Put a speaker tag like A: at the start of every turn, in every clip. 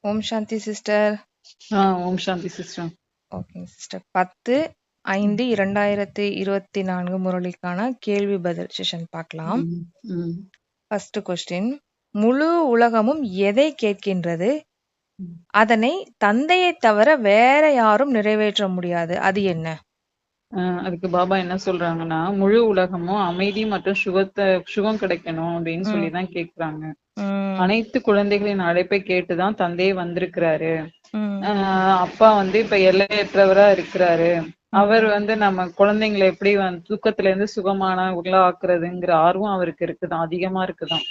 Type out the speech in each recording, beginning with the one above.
A: ஓம் சாந்தி sister.
B: ஓம் சாந்தி sister.
A: ஓகேங்க sister. 10, 5, 2024 முரளிக்கான கேள்வி பதில் செஷன் பார்க்கலாம். First question. முழு உலகமும் எதை கேட்கின்றது? அதனை தந்தையைத் தவிர வேற யாரும் நிறைவேற்ற முடியாது. அது என்ன?
B: அதுக்கு பாபா என்ன சொல்றாங்கன்னா முழு உலகமும் அமைதி மற்றும் சுகத்தை சுகம் கிடைக்கணும் அப்படின்னு
A: ம்.
B: சொல்லி தான் கேக்குறாங்க அனைத்து குழந்தைகளின் அழைப்பை கேட்டுதான் தந்தையே வந்திருக்கிறாரு. அப்பா வந்து இப்ப எல்லையற்றவரா இருக்கிறாரு. அவர் வந்து நம்ம குழந்தைங்களை எப்படி வந்து தூக்கத்துல இருந்து சுகமான உள்ளாக்குறதுங்கிற ஆர்வம் அவருக்கு இருக்குதான் அதிகமா இருக்குதான்.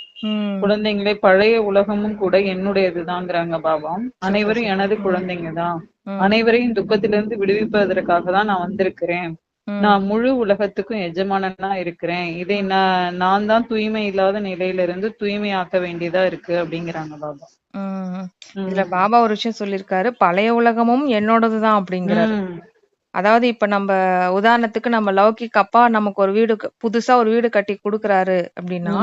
B: குழந்தைங்களே பழைய உலகமும் கூட என்னுடையதுதாங்கிறாங்க பாபா. அனைவரும் எனது. குழந்தைங்க தான். அனைவரையும் துக்கத்திலிருந்து விடுவிப்பதற்காக தான் நான் வந்திருக்கிறேன். நான் முழு உலகத்துக்கும் எஜமானனா இருக்கிறேன். இதை நான் நான் தான் தூய்மை இல்லாத நிலையில இருந்து தூய்மையாக்க வேண்டியதா இருக்கு அப்படிங்கிறாங்க பாபா.
A: இதுல பாபா ஒரு விஷயம் சொல்லிருக்காரு பழைய உலகமும் என்னோடதுதான் அப்படிங்கிறாரு. அதாவது இப்ப நம்ம உதாரணத்துக்கு நம்ம லௌகிக் அப்பா நமக்கு ஒரு வீடு புதுசா ஒரு வீடு கட்டி குடுக்குறாரு அப்படின்னா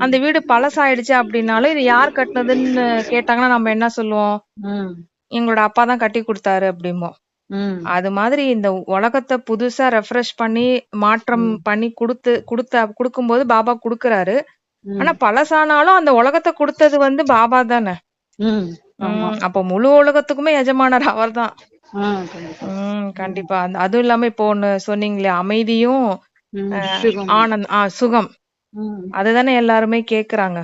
A: அந்த வீடு பழசாயிடுச்சு அப்படின்னாலும் இது யார் கட்டினதுன்னு கேட்டாங்கன்னா நம்ம என்ன சொல்லுவோம்? எங்களோட அப்பா தான் கட்டி கொடுத்தாரு அப்படிம்போம் அது மாதிரி இந்த உலகத்தை புதுசா ரெஃப்ரெஷ் பண்ணி மாற்றம். பண்ணி கொடுத்து கொடுத்த கொடுக்கும்போது பாபா குடுக்கறாரு. ஆனா பழசானாலும் அந்த உலகத்தை கொடுத்தது வந்து பாபா தானே. அப்ப முழு உலகத்துக்குமே எஜமானர் அவர்தான்
B: ஆஹ் கண்டிப்பா.
A: அதுவும் இல்லாம இப்போ ஒண்ணு சொன்னீங்களே அமைதியும் ஆனந்த் ஆ சுகம். அதுதானே எல்லாருமே கேக்குறாங்க.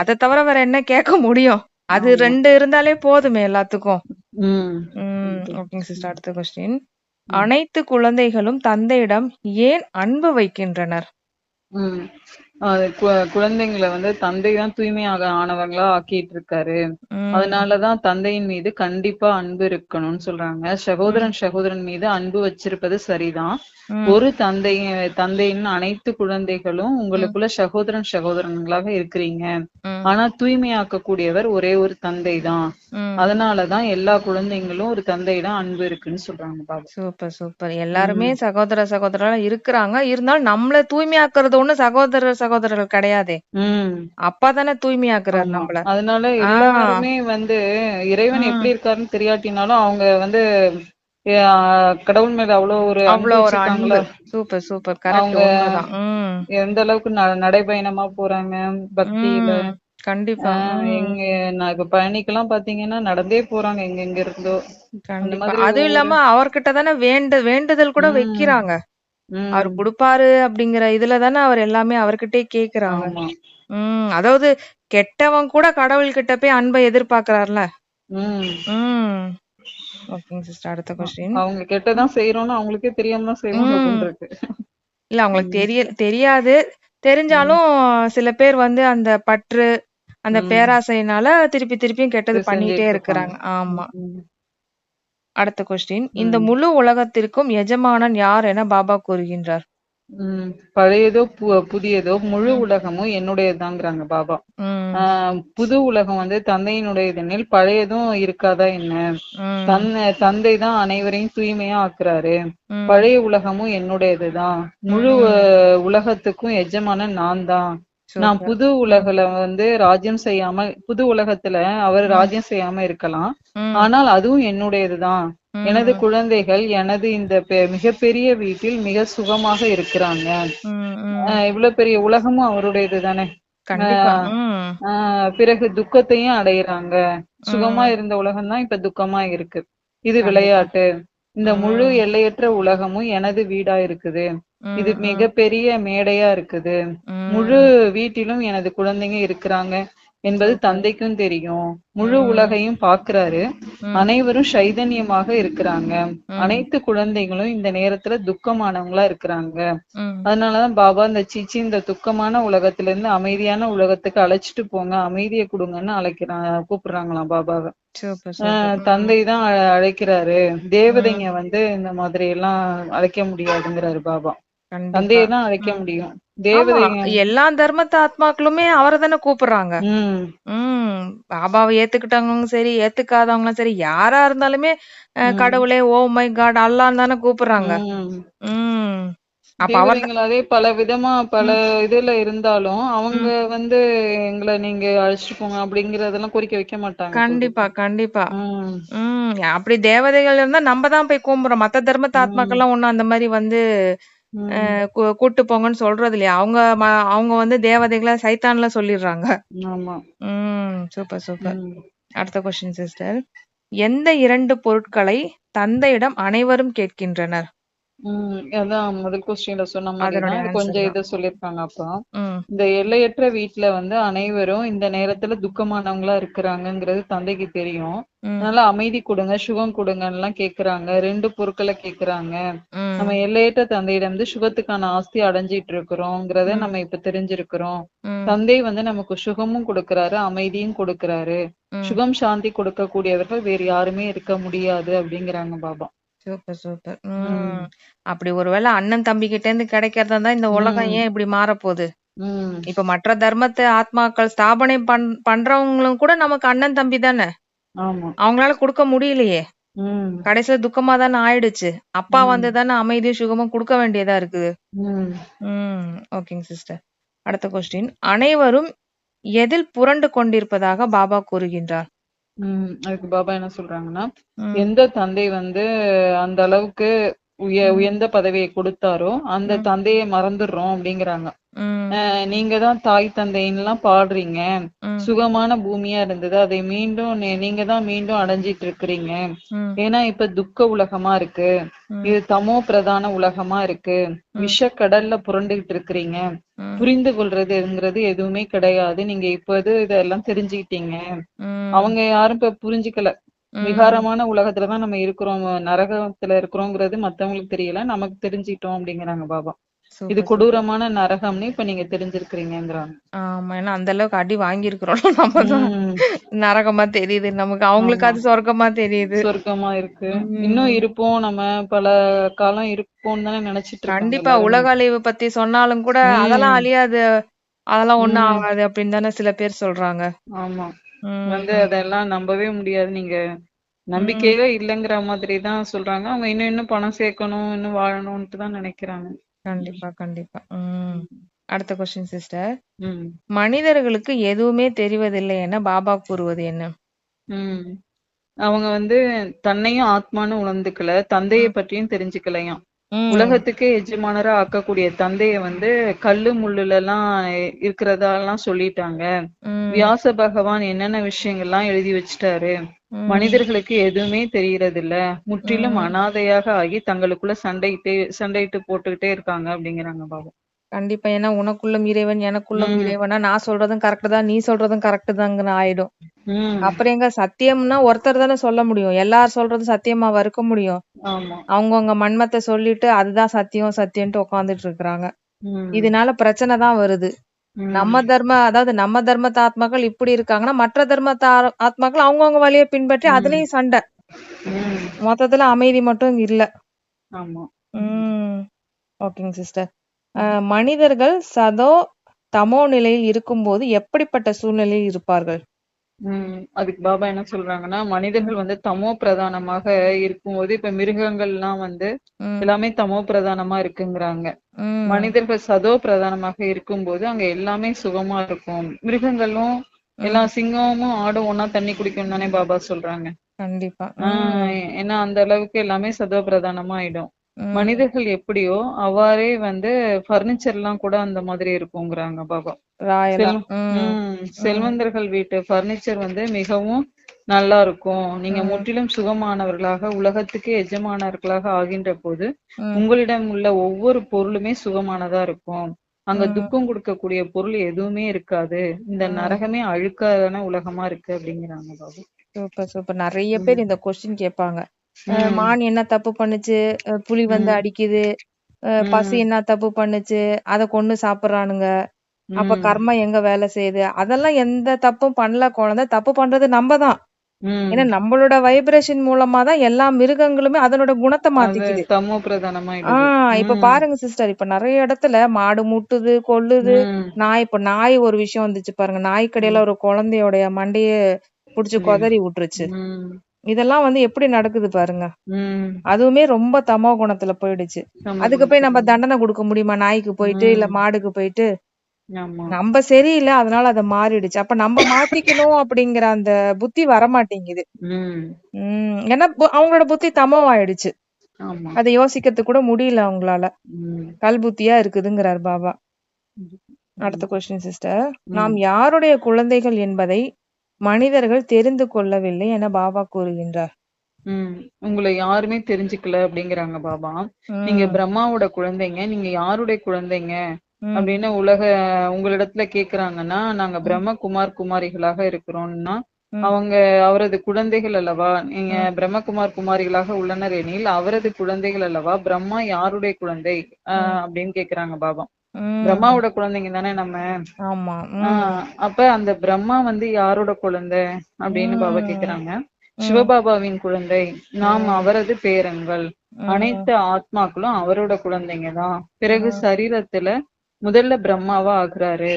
A: அதை தவிர வேற என்ன கேட்க முடியும்? அது
B: ஆமா.
A: ரெண்டு இருந்தாலே போதுமே எல்லாத்துக்கும்.
B: உம் Okay.
A: ஓகேங்க சிஸ்டர் அடுத்த கொஸ்டின் அனைத்து குழந்தைகளும் தந்தையிடம் ஏன் அன்பு வைக்கின்றனர்?
B: குழந்தைங்களை வந்து தந்தை தான் தூய்மையாக ஆனவங்களா ஆக்கிட்டு இருக்காரு அதனாலதான் தந்தையின் மீது கண்டிப்பா அன்பு இருக்கணும்னு சொல்றாங்க. சகோதரன் சகோதரன் மீது அன்பு வச்சிருப்பது சரிதான். ஒரு தந்தை தந்தையின் அனைத்து குழந்தைகளும் உங்களுக்குள்ள சகோதரன் சகோதரன்களாக இருக்கிறீங்க. ஆனா தூய்மையாக்க கூடியவர் ஒரே ஒரு தந்தை தான் அதனாலதான் எல்லா குழந்தைங்களும் ஒரு தந்தையிடம் அன்பு இருக்குன்னு சொல்றாங்க பாபா.
A: Super super. எல்லாருமே சகோதர சகோதரா இருக்கிறாங்க. இருந்தாலும் நம்மள தூய்மையாக்குறது ஒண்ணு சகோதர சகோதரர்கள் கிடையாதே. அப்பா தானே தூய்மையாக்குறாரு. நம்மள.
B: அதனால எல்லாருமே வந்து இறைவன் எப்படி இருக்காருன்னு தெரியாட்டினாலும் அவங்க வந்து கடவுள் மேல அவ்வளவு ஒரு
A: அவ்வளவு ஒரு அன்பு. Super super.
B: அவங்க- எந்த அளவுக்கு நடைபயணமா போறாங்க பக்தியில.
A: கண்டிப்பா.
B: எங்க நான் இப்ப பழனிக்கெல்லாம் பாத்தீங்கன்னா நடந்தே போறாங்க எங்க எங்க இருந்தோ
A: கண்டிப்பா.
B: மாதிரி
A: அதுவும் இல்லாம அவர்கிட்ட தானே வேண்டு வேண்டுதல் கூட. வைக்கிறாங்க. அவர் கொடுப்பாரு அப்படிங்கிற இதுல தானே அவர் எல்லாமே அவர்கிட்டயே கேக்குறாங்க.
B: ஆமா.
A: உம் அதாவது கெட்டவன் கூட கடவுள் கிட்ட போய் அன்பை எதிர்பார்க்கறாருல
B: உம்
A: உம் ஓகேங்க சிஸ்டர் அடுத்த கொஸ்டின்
B: அவங்க கெட்டதான் செய்யறோம்னு அவங்களுக்கே தெரியாம தான் இருக்கு
A: இல்ல அவங்களுக்கு தெரிய தெரியாது. தெரிஞ்சாலும் சில பேர் வந்து அந்த பற்று அந்த. பேராசையினால திருப்பி திருப்பியும் கெட்டது பண்ணிட்டே இருக்கிறாங்க. ஆமா. அடுத்த கொஸ்டின் இந்த. முழு உலகத்திற்கும் எஜமானன் யார் என பாபா கூறுகின்றார்.
B: பழையதோ புதியதோ முழு உலகமும் என்னுடையதுதாங்கிறாங்க பாபா. புது உலகம் வந்து தந்தையினுடையதெனில் பழையதும் இருக்காதா என்ன?
A: உம்
B: தன் தந்தை தான் அனைவரையும் தூய்மையா ஆக்குறாரு. பழைய உலகமும் என்னுடையதுதான். முழு உலகத்துக்கும் எஜமானன் நான் தான் நான். புது உலகில வந்து ராஜ்யம் செய்யாம புது உலகத்துல அவர். ராஜ்யம் செய்யாம இருக்கலாம். ஆனால் அதுவும் என்னுடையதுதான். எனது குழந்தைகள் எனது இந்த மிகப்பெரிய வீட்டில் மிக சுகமாக இருக்கிறாங்க. இவ்வளவு பெரிய உலகமும் அவருடையது தானே பிறகு துக்கத்தையும் அடையிறாங்க. சுகமா இருந்த உலகம் தான் இப்ப துக்கமா இருக்கு. இது. விளையாட்டு. இந்த முழு. எல்லையற்ற உலகமும் எனது வீடா இருக்குது. இது
A: உம்
B: மிகப்பெரிய மேடையா இருக்குது. முழு வீட்டிலும் எனது குழந்தைங்க இருக்கிறாங்க என்பது தந்தைக்கும் தெரியும். முழு. உலகையும் பாக்குறாரு அனைவரும் சைதன்யமாக இருக்கிறாங்க. அனைத்து குழந்தைகளும் இந்த நேரத்துல துக்கமானவங்களா இருக்கிறாங்க. அதனாலதான் பாபா இந்த சிச்சி இந்த துக்கமான உலகத்துல இருந்து அமைதியான உலகத்துக்கு அழைச்சிட்டு போங்க. அமைதியை கொடுங்கன்னு அழைக்கிறாங்க கூப்பிடுறாங்களாம் பாபாவை. தந்தை தான் அழ- அழைக்கிறாரு. தேவதைங்க வந்து இந்த மாதிரி எல்லாம் அழைக்க முடியாதுங்கிறாரு பாபா.
A: கண்டிப்பா.
B: தந்தையை தான் அழைக்க முடியும்.
A: ஆமா, எல்லா தர்மத்து ஆத்மாக்களுமே அவரை தானே கூப்பிடுறாங்க.
B: உம்
A: பாபாவை ஏத்துக்கிட்டவங்களும் சரி ஏத்துக்காதவங்களும் சரி யாரா இருந்தாலுமே. கடவுளே ஓ மை காட் அல்லான்னு தானே கூப்பிடுறாங்க.
B: உம்
A: அப்ப அவர்
B: தேவதைங்களாவே பல விதமா பல இதுல இருந்தாலும் அவங்க வந்து எங்களை நீங்க அழைச்சிட்டு போங்க அப்படிங்கறதெல்லாம் கோரிக்கை வைக்க மாட்டாங்க.
A: கண்டிப்பா கண்டிப்பா. உம் அப்படி தேவதைகள் இருந்தா நம்ம தான் போய் கும்புறோம் மத்த தர்மத்த ஆத்மாக்கெல்லாம் ஒண்ணும் அந்த மாதிரி வந்து கூட்டு போங்கன்னு சொல்றது இல்லையா? அவங்க அவங்க வந்து தேவதைகளை சைத்தான்ல சொல்லிடுறாங்க. Super super. அடுத்த கொஸ்டின் சிஸ்டர் எந்த இரண்டு பொருட்களை தந்தையிடம் அனைவரும் கேட்கின்றனர்?
B: ம், அதான் முதல் கொஸ்டின்ல சொன்ன மாதிரி
A: அதனுடைய
B: தான். கொஞ்சம்
A: தான்.
B: இதை சொல்லியிருக்காங்க அப்பா.
A: ம்.
B: இந்த எல்லையற்ற வீட்டுல வந்து அனைவரும் இந்த நேரத்துல துக்கமானவங்களா இருக்கிறாங்கங்கிறது தந்தைக்கு தெரியும்.
A: ம்.
B: அதனால அமைதி கொடுங்க சுகம் கொடுங்கன்னு எல்லாம் கேக்குறாங்க. ரெண்டு பொருட்களை கேக்குறாங்க.
A: ம்.
B: நம்ம எல்லையற்ற தந்தையிடம் வந்து சுகத்துக்கான ஆஸ்தி அடைஞ்சிட்டு இருக்கிறோங்கிறத நம்ம இப்ப தெரிஞ்சிருக்கிறோம்.
A: ம்.
B: தந்தை வந்து நமக்கு சுகமும் கொடுக்கறாரு அமைதியும் கொடுக்கறாரு.
A: ம்.
B: சுகம் சாந்தி கொடுக்கக்கூடியவர்கள் வேறு யாருமே இருக்க முடியாது அப்படிங்கிறாங்க பாபா.
A: Super super.
B: ம்.
A: ம். அப்படி ஒருவேளை அண்ணன் தம்பி கிட்ட இருந்து கிடைக்கிறதா இருந்தா இந்த உலகம்
B: ம்.
A: ஏன் இப்படி மாறப்போகுது?
B: உம்
A: இப்ப மற்ற தர்மத்தை ஆத்மாக்கள் ஸ்தாபனை பண் பண்றவங்களும் கூட நமக்கு அண்ணன் தம்பி தானே?
B: ஆமா.
A: அவங்களால கொடுக்க முடியலையே.
B: உம்
A: கடைசியில துக்கமா தானே ஆயிடுச்சு. அப்பா
B: ம்.
A: வந்து தானே அமைதியும் சுகமும் கொடுக்க வேண்டியதா இருக்குது.
B: உம்
A: ம். ஓகேங்க சிஸ்டர். அடுத்த கொஸ்டின் அனைவரும் எதில் புரண்டு கொண்டிருப்பதாக பாபா கூறுகின்றார்?
B: உம் அதுக்கு பாபா என்ன சொல்றாங்கன்னா எந்த தந்தை வந்து அந்த அளவுக்கு உய. உயர்ந்த பதவியை கொடுத்தாரோ அந்த. தந்தையை மறந்துடுறோம் அப்படிங்கிறாங்க. நீங்க தான் தாய் தந்தைன்னுலாம் பாடுறீங்க. சுகமான பூமியா இருந்தது. அதை மீண்டும் நீங்க தான் மீண்டும் அடைஞ்சிட்டு இருக்கிறீங்க. ஏன்னா இப்ப துக்க உலகமா இருக்கு. இது தமோ பிரதான உலகமா இருக்கு. விஷக்கடல்ல புரண்டுகிட்டு இருக்கிறீங்க. புரிந்து கொள்றதுங்கிறது எதுவுமே கிடையாது. நீங்க இப்போது இதெல்லாம் தெரிஞ்சுக்கிட்டீங்க. அவங்க யாரும் இப்ப புரிஞ்சுக்கல. விகாரமான உலகத்துலதான் நம்ம இருக்கிறோம். நரகத்துல இருக்கிறோங்கிறது மத்தவங்களுக்கு தெரியல. நமக்கு தெரிஞ்சுக்கிட்டோம் அப்படிங்கிறாங்க பாபா. இது. கொடூரமான நரகம்னு இப்ப நீங்க தெரிஞ்சிருக்கிறீங்கிறாங்க
A: ஆமா ஏன்னா அந்த அளவுக்கு அடி வாங்கியிருக்கிறோம் நம்ம நரகமா தெரியுது. நமக்கு அவங்களுக்கு அது சொர்க்கமா தெரியுது.
B: சொர்க்கமா இருக்கு. இன்னும் இருப்போம். நம்ம பல காலம் இருப்போம்னு தானே நினைச்சிட்டு
A: கண்டிப்பா. உலக அழிவு பத்தி சொன்னாலும் கூட. அதெல்லாம் அழியாது. அதெல்லாம் ஒண்ணும். ஆகாது அப்படின்னு தானே சில பேர் சொல்றாங்க.
B: ஆமா. வந்து அதெல்லாம் நம்பவே முடியாது. நீங்க நம்பிக்கையே இல்லைங்கிற மாதிரி தான் சொல்றாங்க. அவங்க இன்னும் இன்னும் பணம் சேர்க்கணும் இன்னும் வாழணும்ட்டு தான் நினைக்கிறாங்க.
A: கண்டிப்பா கண்டிப்பா. ம். அடுத்த கொஸ்டின் சிஸ்டர்
B: உம்
A: மனிதர்களுக்கு எதுவுமே தெரிவதில்லை என பாபா கூறுவது என்ன?
B: உம் அவங்க வந்து தன்னையும் ஆத்மான்னு உணர்ந்துக்கல தந்தைய பற்றியும் தெரிஞ்சுக்கலையாம். உலகத்துக்கே எஜமானரா ஆக்கக்கூடிய தந்தைய வந்து கல்லு முள்ளுல எல்லாம் இருக்கிறதெல்லாம் சொல்லிட்டாங்க வியாச பகவான் என்னென்ன விஷயங்கள்லாம் எழுதி வச்சிட்டாரு. மனிதர்களுக்கு எதுவுமே தெரியறது இல்ல முற்றிலும். அனாதையாக ஆகி தங்களுக்குள்ள சண்டையிட்டு சண்டையிட்டு போட்டுக்கிட்டே இருக்காங்க அப்படிங்கிறாங்க பாபா.
A: கண்டிப்பா. ஏன்னா உனக்குள்ளும் இறைவன் எனக்குள்ளும்
B: ம்.
A: இறைவனா நான் சொல்றதும் கரெக்ட் தான் நீ சொல்றதும் கரெக்ட் தாங்கன்னு ஆயிடும். அப்புறம் எங்க சத்தியம்னா ஒருத்தர் தானே சொல்ல முடியும். எல்லாரும் சொல்றதும் சத்தியமாவா இருக்க முடியும்.
B: ஆமா.
A: அவங்கவங்க மன்மத்தை சொல்லிட்டு அதுதான் சத்தியம் சத்தியம்ட்டு உட்கார்ந்துட்டு இருக்காங்க
B: உம்
A: இதனால பிரச்சனை தான் வருது. நம்ம தர்ம அதாவது நம்ம தர்மத்த ஆத்மாக்கள் இப்படி இருக்காங்கன்னா மற்ற தர்மத்த ஆ- ஆத்மாக்கள் அவங்கவங்க வழியை பின்பற்றி
B: ம்.
A: அதுலயும் சண்டை. மொத்தத்துல அமைதி மட்டும் இல்ல.
B: ஆமா.
A: உம் ஓகேங்க சிஸ்டர். மனிதர்கள் சதோ தமோ நிலையில் இருக்கும்போது எப்படிப்பட்ட சூழ்நிலையில் இருப்பார்கள்?
B: உம் அதுக்கு பாபா என்ன சொல்றாங்கன்னா மனிதர்கள் வந்து தமோ பிரதானமாக இருக்கும்போது இப்ப மிருகங்கள்லாம் வந்து எல்லாமே தமோ பிரதானமா இருக்குங்கிறாங்க. மனிதர்கள் சதோ பிரதானமாக இருக்கும்போது அங்க எல்லாமே சுகமா இருக்கும். மிருகங்களும் எல்லா சிங்கமும் ஆடும் ஒண்ணா தண்ணி குடிக்கும் தானே பாபா சொல்றாங்க.
A: கண்டிப்பா.
B: ஆஹ் ஏன்னா அந்த அளவுக்கு எல்லாமே சதோ பிரதானமா ஆயிடும். மனிதர்கள் எப்படியோ அவ்வாறே வந்து பர்னிச்சர் எல்லாம் கூட அந்த மாதிரி இருக்குங்கிறாங்க பாபா. செல்வந்தர்கள் வீட்டு பர்னிச்சர் வந்து மிகவும் நல்லா இருக்கும் நீங்க. முற்றிலும் சுகமானவர்களாக உலகத்துக்கு எஜமானவர்களாக ஆகின்ற போது உங்களிடம் உள்ள ஒவ்வொரு பொருளுமே சுகமானதா இருக்கும். அங்க. துக்கம் கொடுக்கக்கூடிய பொருள் எதுவுமே இருக்காது. இந்த. நரகமே அழுக்கான உலகமா இருக்கு அப்படிங்கிறாங்க பாபு.
A: Super super. நிறைய பேர் இந்த கொஸ்டின் கேட்பாங்க. அஹ்
B: ம்.
A: மான் என்ன தப்பு பண்ணுச்சு அஹ் புலி வந்து
B: ம்.
A: அடிக்குது அஹ் பசி
B: ம்.
A: என்ன தப்பு பண்ணுச்சு அத கொன்னு சாப்பிடுறானுங்க அப்ப
B: ம்.
A: கர்மா எங்க வேலை செய்யுது அதெல்லாம் எந்த தப்பும் பண்ணல குழந்தை தப்பு பண்றது நம்ம தான்
B: ம்.
A: ஏன்னா நம்மளோட வைப்ரேஷன் மூலமா தான் எல்லா மிருகங்களுமே அதனோட குணத்தை
B: அது
A: மாத்திக்குது
B: தமோ பிரதானமாயிடுது
A: ஆஹ் இப்ப
B: ம்.
A: பாருங்க சிஸ்டர் இப்ப நிறைய இடத்துல மாடு முட்டுது கொல்லுது
B: ம்.
A: நாய் இப்ப நாய் ஒரு விஷயம் வந்துச்சு பாருங்க நாய்க்கடையில ஒரு குழந்தையோட மண்டைய புடிச்சு
B: ம்.
A: கொதறி விட்டுருச்சு
B: ம்.
A: இதெல்லாம் வந்து எப்படி நடக்குது பாருங்க. அதுவுமே ரொம்ப தமோ குணத்துல போயிடுச்சு. அதுக்கு போய் நம்ம தண்டனை கொடுக்க முடியுமா? நாய்க்கு போயிட்டு இல்ல
B: ம்.
A: மாடுக்கு போயிட்டு?
B: ஆமா.
A: நம்ம சரியில்லை அதனால அது மாறிடுச்சு. அப்ப நம்ம மாத்திக்கணும் அப்படிங்கிற அந்த புத்தி வரமாட்டேங்குது.
B: உம்
A: உம் ஏன்னா பு- அவங்களோட புத்தி தமோ ஆயிடுச்சு
B: ஆமா.
A: அதை யோசிக்கிறதுக்கு கூட முடியல அவங்களால.
B: உம்
A: கல் புத்தியா இருக்குதுங்கிறார் பாபா. அடுத்த கொஸ்டின் சிஸ்டர் நாம் யாருடைய குழந்தைகள் என்பதை மனிதர்கள் தெரிந்து கொள்ளவில்லை என பாபா கூறுகின்றார்.
B: உம் உங்களை யாருமே தெரிஞ்சுக்கல அப்படிங்கிறாங்க பாபா. நீங்க பிரம்மாவோட குழந்தைங்க நீங்க யாருடைய குழந்தைங்க அப்படின்னு உலக உங்களிடத்துல கேக்குறாங்கன்னா நாங்க பிரம்ம குமார் குமாரிகளாக இருக்கிறோம்னா. அவங்க அவரது குழந்தைகள் அல்லவா? நீங்க பிரம்மகுமார் குமாரிகளாக உள்ளனர் எனில் அவரது குழந்தைகள் அல்லவா? பிரம்மா யாருடைய குழந்தை? அப்படின்னு கேக்குறாங்க பாபா. பிரம்மாவோட குழந்தைங்க தானே நம்ம?
A: ஆமா
B: அப்ப அந்த பிரம்மா வந்து யாரோட குழந்தை அப்படின்னு பாபா. கேக்குறாங்க. சிவபாபாவின் குழந்தை. நாம். அவரது பேரங்கள் அனைத்து ஆத்மாக்களும் அவரோட குழந்தைங்க தான். பிறகு சரீரத்துல முதல்ல பிரம்மாவா ஆகுறாரு.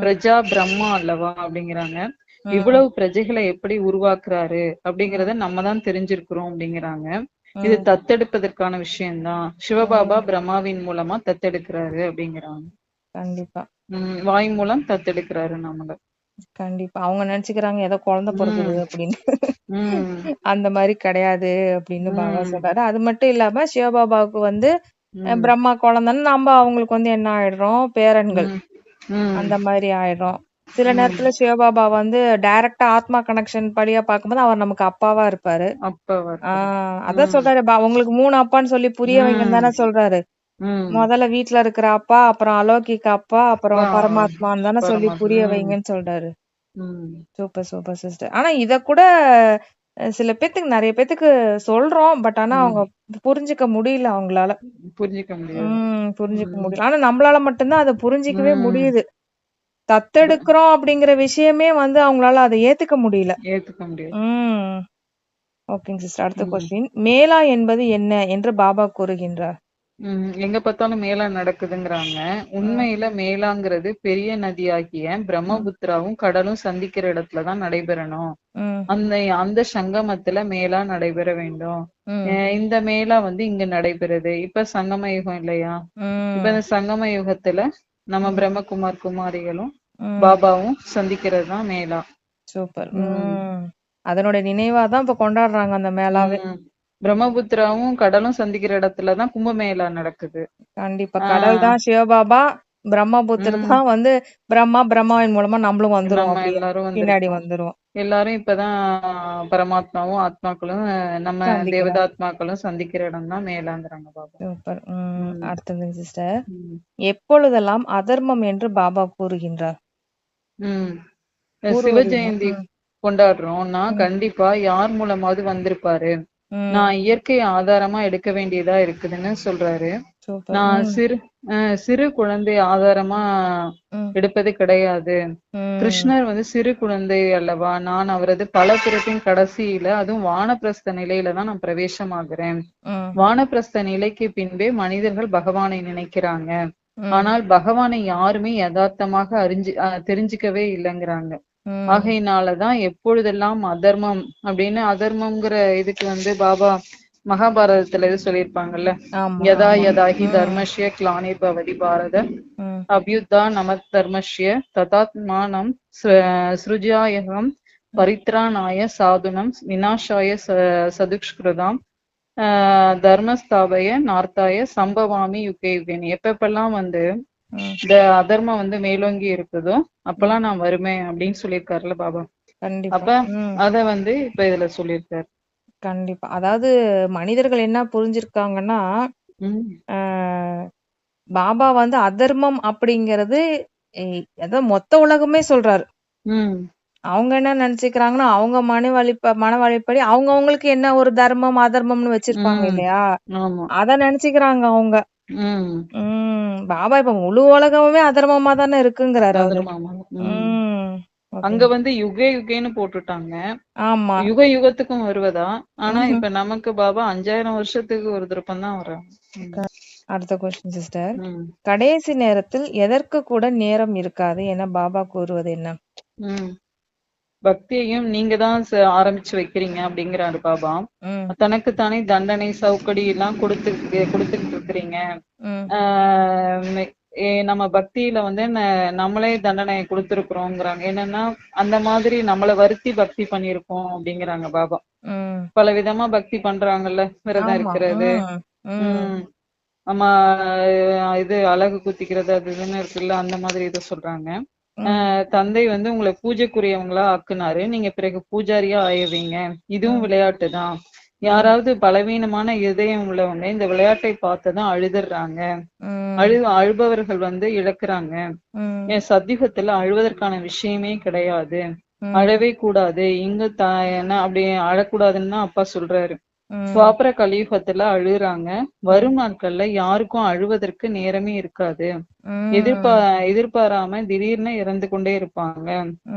B: பிரஜா பிரம்மா அல்லவா அப்படிங்கிறாங்க. இவ்வளவு பிரஜைகளை எப்படி உருவாக்குறாரு அப்படிங்கறத நம்ம தான் தெரிஞ்சிருக்கிறோம் அப்படிங்கிறாங்க. இது தத்தெடுப்பதற்கான விஷயம்தான். சிவபாபா பிரம்மாவின் மூலமா தத்தெடுக்கிறாரு அப்படிங்கிறாங்க.
A: கண்டிப்பா.
B: உம் வாய் மூலம் தத்தெடுக்கிறாரு நம்மள.
A: கண்டிப்பா. அவங்க நினைச்சுக்கிறாங்க ஏதோ குழந்தை பிறக்குது அப்படின்னு. அந்த மாதிரி கிடையாது அப்படின்னு பாபா. சொல்றாரு. அது மட்டும் இல்லாம சிவபாபாவுக்கு வந்து பிரம்மா குழந்தைன்னு நம்ம அவங்களுக்கு வந்து என்ன ஆயிடுறோம்? பேரன்கள். அந்த மாதிரி ஆயிடுறோம். சில நேரத்துல சிவபாபா வந்து டைரக்டா ஆத்மா கனெக்ஷன் படியா பார்க்கும்போது அவர் நமக்கு அப்பாவா இருப்பாரு. ஆஹ் அதான் சொல்றாரு. பா- உங்களுக்கு மூணு அப்பான்னு சொல்லி புரிய வைங்கன்னு தானே சொல்றாரு. முதல்ல வீட்ல இருக்கிற அப்பா அப்புறம் அலௌகிக அப்பா அப்புறம்
B: அப்பா,
A: பரமாத்மான்னு தானே சொல்லி. புரிய. வைங்கன்னு சொல்றாரு. Super super sister. ஆனா இத கூட சில பேத்துக்கு நிறைய பேத்துக்கு சொல்றோம். பட் ஆனா அவங்க புரிஞ்சுக்க முடியல அவங்களால.
B: புரிஞ்சுக்க முடியாது
A: உம் புரிஞ்சுக்க. முடியல. ஆனா நம்மளால மட்டும்தான் அதை புரிஞ்சிக்கவே. முடியுது. தத்தெடுக்கிறோம் அப்படிங்கிற விஷயமே வந்து அவங்களால அதை ஏத்துக்க முடியல.
B: ஏத்துக்க முடியாது
A: உம் ஓகேங்க சிஸ்டர் அடுத்த. கொஸ்டின் மேலா என்பது என்ன என்று பாபா கூறுகின்றார்.
B: எங்க பார்த்தாலும் மேலா நடக்குதுங்கிறாங்க. உண்மையில மேலாங்கிறது பெரிய நதியாகிய பிரம்மபுத்திராவும் கடலும் சந்திக்கிற இடத்துலதான் நடைபெறணும். அந்த அந்த சங்கமத்துல மேலா நடைபெற வேண்டும். இந்த மேலா வந்து இங்க நடைபெறுது. இப்ப சங்கம யுகம் இல்லையா? இப்ப இந்த சங்கம யுகத்துல நம்ம பிரம்மகுமார் குமாரிகளும் பாபாவும் சந்திக்கிறது தான் மேலா
A: சூப்பர் அதனோட நினைவாதான் இப்ப கொண்டாடுறாங்க அந்த மேலாவே
B: பிரம்மபுத்திராவும் கடலும் சந்திக்கிற இடத்துலதான் கும்பமேளா நடக்குது.
A: கண்டிப்பா. கடல் தான் சிவபாபா பிரம்மபுத்திர
B: ம்.
A: தான் வந்து பிரம்மா பிரம்மாவின் மூலமா நம்மளும் அப்படியே.
B: எல்லாரும்
A: பின்னாடி. வந்துருவோம்.
B: எல்லாரும் இப்பதான் பரமாத்மாவும் ஆத்மாக்களும் நம்ம. தேவதாத்மாக்களும் சந்திக்கிற இடம் தான் மேலாங்கிறாங்க பாபா.
A: சூப்பர். அடுத்தது சிஸ்டர். எப்பொழுதெல்லாம் அதர்மம் என்று பாபா கூறுகின்றார்?
B: சிவ
A: என்ன?
B: ஜெயந்தி. கொண்டாடுறோம்னா கண்டிப்பா யார் மூலமாவது வந்திருப்பாரு.
A: உம்
B: நான் இயற்கை ஆதாரமா எடுக்க வேண்டியதா இருக்குதுன்னு சொல்றாரு. நான்
A: உம்
B: சிறு சிறு குழந்தை ஆதாரமா
A: உம்
B: எடுப்பது கிடையாது.
A: உம்
B: கிருஷ்ணர் வந்து சிறு குழந்தை அல்லவா? நான் அவரது பல பிறப்பின் கடைசியில அதுவும் வானப்பிரஸ்த நிலையில தான் நான் பிரவேசமாகிறேன்.
A: உம்
B: வானப்பிரஸ்த நிலைக்கு பின்பே மனிதர்கள் பகவானை நினைக்கிறாங்க.
A: உம்
B: ஆனால் பகவானை யாருமே யதார்த்தமாக அறிஞ்சு தெரிஞ்சுக்கவே இல்லைங்கிறாங்க. ஆகையினாலதான் எப்பொழுதெல்லாம் அதர்மம் அப்படின்னு அதர்மம்ங்கிற இதுக்கு வந்து பாபா மகாபாரதத்துல இது சொல்லியிருப்பாங்கல்ல. யதா
A: ஆமா.
B: யதா ஹி
A: ம்.
B: தர்மஸ்ய கிளானிர் பவதி பாரத. அபியுத்தா நமத் தர்மஸ்ய ததாத்மானம் ஸ்ருஜாயகம் பரித்ராணாய சாதுனம் விநாசாய ச- சதுஷ்கிருதாம் தர்மஸ்தாபய நார்த்தாய சம்பவாமி யுகே யுகேன் எப்பப்பெல்லாம் வந்து இந்த அதர்மம் வந்து மேலோங்கி இருக்குதோ அப்பெல்லாம் நான் வருவேன் அப்படின்னு சொல்லியிருக்காருல்ல பாபா.
A: கண்டிப்பா.
B: அப்ப அத வந்து இப்ப இதுல சொல்லியிருக்காரு.
A: கண்டிப்பா. அதாவது மனிதர்கள் என்ன புரிஞ்சிருக்காங்கன்னா பாபா வந்து அதர்மம் அப்படிங்கறது அதான் மொத்த உலகமே சொல்றாரு. அவங்க என்ன நினைச்சுக்கிறாங்கன்னா அவங்க மன வழிப்ப மன வழிப்படி அவங்களுக்கு என்ன ஒரு தர்மம் அதர்மம்னு வச்சிருப்பாங்க
B: ம்.
A: இல்லையா?
B: ஆமா.
A: அத நினைச்சுக்கிறாங்க அவங்க.
B: உம்
A: உம் பாபா இப்ப முழு உலகமுமே அதர்மமா தானே இருக்குங்கிறாரு அவரு.
B: அதர்மம். அங்க வந்து யுகே யுகேன்னு போட்டுட்டாங்க.
A: ஆமா.
B: யுக யுகத்துக்கும் வருவதா? ஆனா
A: ம்ஹும்.
B: இப்ப நமக்கு பாபா அஞ்சாயிரம் வருஷத்துக்கு ஒரு திருப்பம் தான் வர்றாங்க
A: அடுத்த கொஸ்டின் சிஸ்டர் கடைசி நேரத்தில் எதற்கு கூட நேரம் இருக்காது என பாபா கூறுவது என்ன?
B: உம் பக்தியையும் நீங்க தான் ஆரம்பிச்சு வைக்கிறீங்க அப்படிங்கிறாரு பாபா.
A: ம்.
B: தனக்குத்தானே தண்டனை சவுக்கடி எல்லாம் கொடுத்து கொடுத்துட்டு இருக்கிறீங்க. நம்ம பக்தியில வந்து நம்மளே தண்டனை கொடுத்துருக்குறோங்கிறாங்க. என்னன்னா அந்த மாதிரி நம்மள வருத்தி பக்தி பண்ணியிருக்கோம் அப்படிங்கிறாங்க பாபா. பல விதமா பக்தி பண்றாங்கல்ல விரதம் இருக்கிறது.
A: ம். ம்.
B: உம் ஆமா அஹ் இது அழகு குத்திக்கிறது அது இதுன்னு இருக்குல்ல அந்த மாதிரி இதை சொல்றாங்க. தந்தை வந்து உங்களை பூஜைக்குரியவங்களா ஆக்குனாரு. நீங்க பிறகு பூஜாரியா ஆயிடுவீங்க. இதுவும் விளையாட்டு தான் யாராவது பலவீனமான இதயம் உள்ளவங்க இந்த விளையாட்டை பார்த்துதான் அழுதுறாங்க. அழு அழுபவர்கள் வந்து இழக்குறாங்க. என் சத்தியுகத்துல அழுவதற்கான விஷயமே கிடையாது. அழவே கூடாது. இங்க த என்ன அப்படி அழக்கூடாதுன்னு தான் அப்பா சொல்றாரு.
A: ம்.
B: சுவாபர கலியுகத்துல அழுறாங்க வரும் நாட்கள்ல யாருக்கும் அழுவதற்கு நேரமே இருக்காது. எதிர்பா எதிர்பாராம திடீர்னு இறந்து கொண்டே இருப்பாங்க.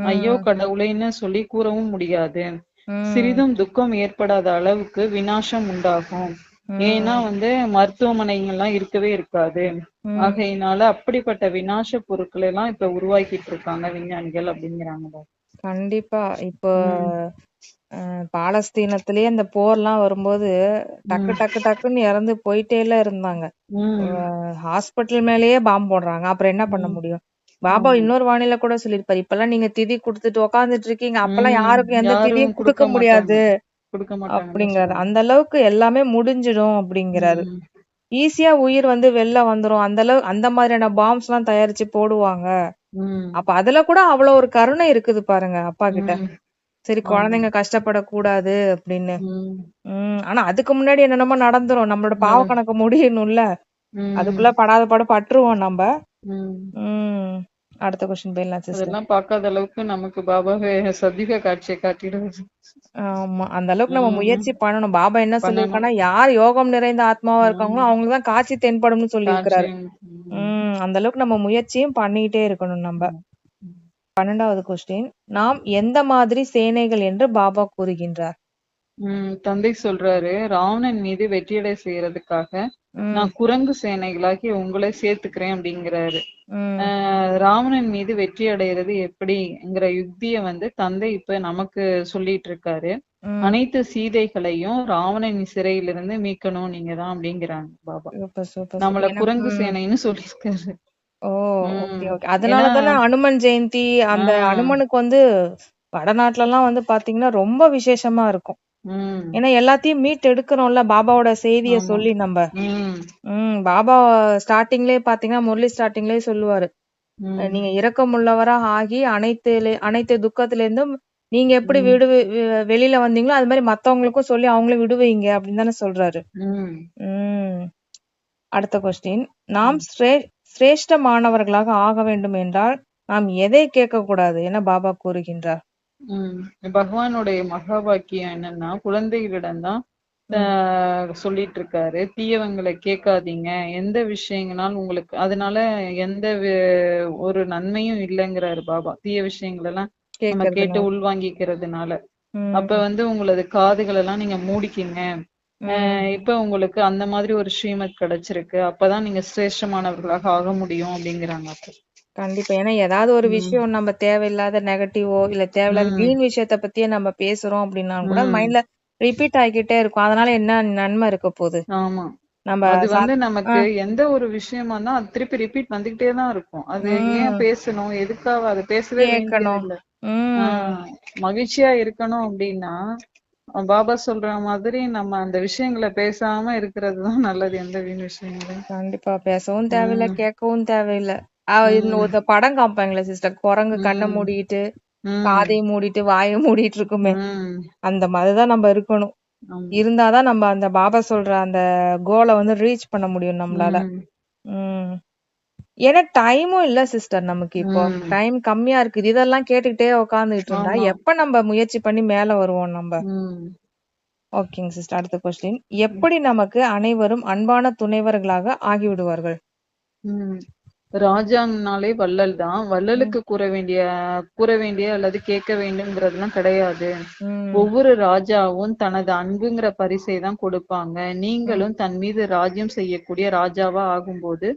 B: ஐயோ கடவுளேன்னு சொல்லி கூறவும் முடியாது. சிறிதும் துக்கம் ஏற்படாத அளவுக்கு விநாசம் உண்டாகும். ஏன்னா வந்து மருத்துவமனைகள்லாம் இருக்கவே இருக்காது. ஆகையினால அப்படிப்பட்ட விநாச பொருட்களை எல்லாம் இப்ப உருவாக்கிட்டு இருக்காங்க விஞ்ஞானிகள் அப்படிங்கிறாங்க பாபா.
A: கண்டிப்பா. இப்போ அஹ், பாலஸ்தீனத்திலேயே அந்த போர்லாம் வரும்போது டக்கு டக்கு டக்குன்னு இறந்து போயிட்டேல இருந்தாங்க.
B: உம்
A: ஹாஸ்பிட்டல் மேலேயே பாம்பு போடுறாங்க. அப்புறம் என்ன பண்ண முடியும்? பாபா இன்னொரு வானிலை கூட சொல்லிருப்பாரு இப்பெல்லாம் நீங்க திதி கொடுத்துட்டு உக்காந்துட்டு இருக்கீங்க. அப்பெல்லாம்
B: உம்
A: யாருக்கும் எந்த திதியும் கொடுக்க முடியாது.
B: கொடுக்க மாட்டாங்கன்னு
A: அப்படிங்கறாரு.
B: சொன்னாங்க
A: அந்த அளவுக்கு எல்லாமே முடிஞ்சிடும் அப்படிங்கிறாரு.
B: உம்
A: ஈஸியா உயிர் வந்து வெளில வந்துரும். அந்த அளவு அந்த மாதிரியான பாம்ஸ் எல்லாம் தயாரிச்சு போடுவாங்க. அப்ப அதுல கூட அவ்வளவு ஒரு கருணை இருக்குது பாருங்க அப்பா கிட்ட. சரி குழந்தைங்க கஷ்டப்படக்கூடாது அப்படின்னு.
B: உம்
A: ஆனா அதுக்கு முன்னாடி என்னென்னமோ நடந்துரும். நம்மளோட பாவ கணக்கு முடியணும்ல. அதுக்குள்ள படாத பாடு பட்டுருவோம் நம்ம.
B: உம்
A: அடுத்த கொஸ்டின் போயிடலாம் சிஸ்டர்
B: பார்க்காத அளவுக்கு நமக்கு பாபாவே சதிக காட்சியை காட்டிடுவாரு.
A: ஆமா அந்த அளவுக்கு நம்ம முயற்சி பண்ணணும். பாபா என்ன சொல்லியிருக்காங்கன்னா யார் யோகம் நிறைந்த ஆத்மாவா இருக்காங்களோ அவங்களுக்கு தான் காட்சி தென்படும்னு சொல்லியிருக்கிறாரு.
B: உம்
A: அந்த அளவுக்கு நம்ம முயற்சியும் பண்ணிட்டே இருக்கணும் நம்ம. பன்னெண்டாவது கொஸ்டின் நாம் எந்த மாதிரி சேனைகள் என்று பாபா கூறுகின்றார்?
B: உம் தந்தை சொல்றாரு ராவணன் மீது வெற்றியடை செய்யறதுக்காக நான் குரங்கு சேனைகளாகி உங்களை சேர்த்துக்கிறேன் அப்படிங்கிறாரு. ராவணன் மீது வெற்றி அடைகிறது எப்படிங்கிற யுக்திய வந்து தந்தை இப்ப நமக்கு சொல்லிட்டு இருக்காரு. அனைத்து சீதைகளையும் ராவணன் சிறையிலிருந்து மீட்கணும் நீங்க தான் அப்படிங்கிறாங்க பாபா. நம்மள குரங்கு சேனைன்னு சொல்லியிருக்காரு.
A: Oh okay
B: um
A: okay. அதனால
B: ஏன்னா
A: தானே அனுமன் ஜெயந்தி அந்த அனுமனுக்கு வந்து வடநாட்டுல எல்லாம் வந்து பாத்தீங்கன்னா ரொம்ப விசேஷமா இருக்கும். ஏன்னா எல்லாத்தையும் மீட் எடுக்கிறோம்ல பாபாவோட செய்திய
B: ஆமா.
A: சொல்லி நம்ம
B: உம்
A: ம் பாபா ஸ்டார்டிங்லயே பாத்தீங்கன்னா முரளி ஸ்டார்டிங்லயே சொல்லுவாரு. நீங்க இரக்கமுள்ளவரா ஆகி அனைத்து அனைத்து துக்கத்துல இருந்தும் நீங்க எப்படி விடு வெ- வெளியில வந்தீங்களோ அது மாதிரி மத்தவங்களுக்கும் சொல்லி அவங்களும் விடுவீங்க அப்படின்னு தானே சொல்றாரு.
B: உம்
A: ம். அடுத்த கொஸ்டின் நாம் சிரே சிரேஷ்டமானவர்களாக ஆக வேண்டும் என்றால் நாம் எதை கேட்க கூடாது என பாபா கூறுகின்றார்.
B: உம் பகவானுடைய மகா வாக்கியம் என்னன்னா குழந்தைகளிடம்தான்
A: ம்.
B: ஆஹ் சொல்லிட்டு இருக்காரு தீயவங்களை கேட்காதீங்க. எந்த விஷயங்களாலும் உங்களுக்கு அதனால எந்த ஒரு நன்மையும் இல்லைங்கிறாரு பாபா. தீய விஷயங்கள் எல்லாம் நம்ம கேட்டு
A: கேக்குறதுனால
B: உள்வாங்கிக்கிறதுனால அப்ப வந்து உங்களது காதுகள் எல்லாம் நீங்க மூடிக்கிங்க. இப்ப உங்களுக்கு அந்த மாதிரி ஒரு ஸ்ரீமத் கிடைச்சிருக்கு. அப்பதான் நீங்க சிரேஷ்டமானவர்களாக ஆக முடியும் அப்படிங்கிறாங்க அப்ப.
A: கண்டிப்பா. ஏன்னா ஏதாவது ஒரு விஷயம் நம்ம தேவையில்லாத நெகட்டிவோ இல்ல தேவையில்லாத வீண் விஷயத்த பத்தியே நம்ம பேசுறோம் அப்படின்னா கூட மைண்ட்ல ரிப்பீட் ஆகிக்கிட்டே இருக்கும். அதனால என்ன நன்மை இருக்க போகுது?
B: ஆமா.
A: நம்ம
B: அது வந்து நமக்கு எந்த ஒரு விஷயமா இருந்தா அது திருப்பி ரிப்பீட் வந்துகிட்டே தான் இருக்கும். அது ஏன் பேசணும்? எதுக்காக அது பேசவே வேண்டியது
A: கேட்கணும்.
B: இல்ல
A: ம்.
B: ஆஹ் மகிழ்ச்சியா இருக்கணும் அப்படின்னா பாபா சொல்ற மாதிரி நம்ம அந்த விஷயங்களை பேசாம இருக்கிறது தான் நல்லது எந்த வீண் விஷயங்களும்.
A: கண்டிப்பா. பேசவும் தேவையில்ல கேட்கவும் தேவையில்ல. ஒரு படம் காமிப்பாங்களே சிஸ்டர் குரங்கு கண்ணை மூடிட்டு
B: உம்
A: காதையும் மூடிட்டு வாயை மூடிட்டு இருக்குமே. அந்த மாதிரிதான் நம்ம இருக்கணும். இருந்தாதான் நம்ம அந்த பாபா சொல்ற அந்த கோலை வந்து ரீச் பண்ண முடியும் நம்மளால.
B: உம்
A: ஏன்னா டைமும் இல்ல சிஸ்டர் நமக்கு இப்போ. டைம் கம்மியா இருக்குது. இதெல்லாம் கேட்டுக்கிட்டே உட்காந்துட்டு இருந்தா எப்ப நம்ம முயற்சி பண்ணி மேல வருவோம் நம்ம? ஓகேங்க சிஸ்டர் அடுத்த கொஸ்டின் எப்படி நமக்கு அனைவரும் அன்பான துணைவர்களாக ஆகிவிடுவார்கள்?
B: ராஜாங்கனாலே வள்ளல் தான். வள்ளலுக்கு கூற வேண்டிய கூற வேண்டிய அல்லது கேட்க வேண்டும்ங்கிறதுலாம் கிடையாது. ஒவ்வொரு ராஜாவும் தனது அன்புங்கிற பரிசை தான் கொடுப்பாங்க. நீங்களும் தன் மீது ராஜ்யம் செய்யக்கூடிய ராஜாவா ஆகும்போது.